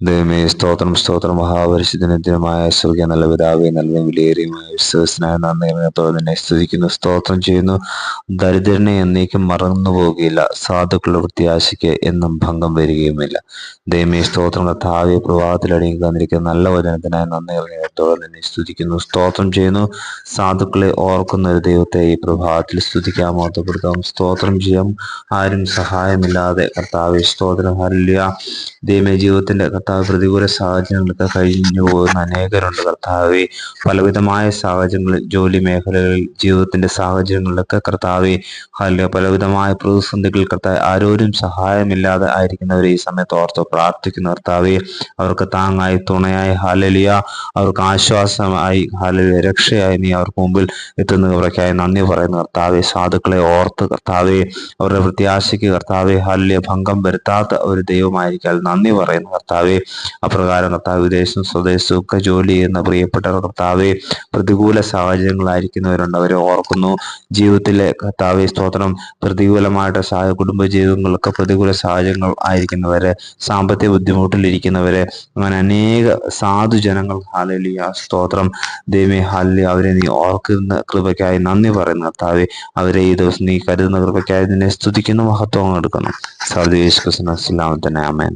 ദൈവമേ സ്തോത്രം സ്തോത്രം. മഹാപരിശുദ്ധനത്തിനുമായ സുഖ നല്ല പിതാവേ നൽകുന്ന വിലയേറിയുമായ വിശ്വസനായ സ്തുതിക്കുന്നു സ്തോത്രം ചെയ്യുന്നു. ദരിദ്രനെ എന്നേക്കും മറന്നു പോകുകയില്ല സാധുക്കളുടെ പ്രത്യാശയ്ക്ക് എന്നും ഭംഗം വരികയുമില്ല. ദൈവമേ സ്തോത്രം കഥാവെ പ്രഭാതത്തിലടങ്ങി തന്നിരിക്കുന്ന നല്ല വചനത്തിനായ നന്ദി അറിഞ്ഞത്തോടെ നിന്നെ സ്തുതിക്കുന്നു സ്തോത്രം ചെയ്യുന്നു. സാധുക്കളെ ഓർക്കുന്ന ഒരു ദൈവത്തെ ഈ പ്രഭാതത്തിൽ സ്തുതിക്കാൻ സ്തോത്രം ചെയ്യാം. ആരും സഹായമില്ലാതെ കർത്താവെ സ്തോത്രം. ഹരില്ല ദൈവമേ ജീവിതത്തിന്റെ കർത്താവ് പ്രതികൂല സാഹചര്യങ്ങൾക്ക് കഴിഞ്ഞു പോകുന്ന അനേകരുണ്ട്. കർത്താവെ പലവിധമായ സാഹചര്യങ്ങളിൽ ജോലി മേഖലകളിൽ ജീവിതത്തിന്റെ സാഹചര്യങ്ങളിലൊക്കെ കർത്താവെ ഹല്യ പലവിധമായ പ്രതിസന്ധികൾ കർത്താവ് ആരോരും സഹായമില്ലാതെ ആയിരിക്കുന്നവർ ഈ സമയത്ത് ഓർത്ത് പ്രാർത്ഥിക്കുന്ന. കർത്താവെ അവർക്ക് താങ്ങായി തുണയായി ഹാലലിയ അവർക്ക് ആശ്വാസമായി ഹാലലിയ രക്ഷയായി നീ അവർക്ക് മുമ്പിൽ എത്തുന്നവർക്കായി നന്ദി പറയുന്ന. കർത്താവെ സാധുക്കളെ ഓർത്ത് കർത്താവെ അവരുടെ പ്രത്യാശയ്ക്ക് കർത്താവെ ഹാലലിയ ഭംഗം വരുത്താത്ത ഒരു ദൈവമായിരിക്കാൽ നന്ദി പറയുന്ന. കർത്താവെ അപ്രകാരം കർത്താവ് വിദേശം സ്വദേശവും ഒക്കെ ജോലി ചെയ്യുന്ന പ്രിയപ്പെട്ട കർത്താവെ പ്രതികൂല സാഹചര്യങ്ങളായിരിക്കുന്നവരുണ്ട്. അവരെ ഓർക്കുന്നു. ജീവിതത്തിലെ കർത്താവെ സ്തോത്രം. പ്രതികൂലമായിട്ട് സഹായ കുടുംബ ജീവിതങ്ങളൊക്കെ പ്രതികൂല സാഹചര്യങ്ങൾ ആയിരിക്കുന്നവരെ സാമ്പത്തിക ബുദ്ധിമുട്ടിലിരിക്കുന്നവരെ അങ്ങനെ അനേക സാധുജനങ്ങൾ ഹാലലിയ സ്തോത്രം. ദൈവമേ ഹാലി അവരെ നീ ഓർക്കുന്ന കൃപയ്ക്കായി നന്ദി പറയുന്നു കർത്താവെ. അവരെ ഈ ദിവസം നീ കരുതുന്ന കൃപയ്ക്കായി നിന്നെ സ്തുതിക്കുന്ന മഹത്വം എടുക്കണം സർദീസ് കൃഷ്ണ തന്നെ അമേൻ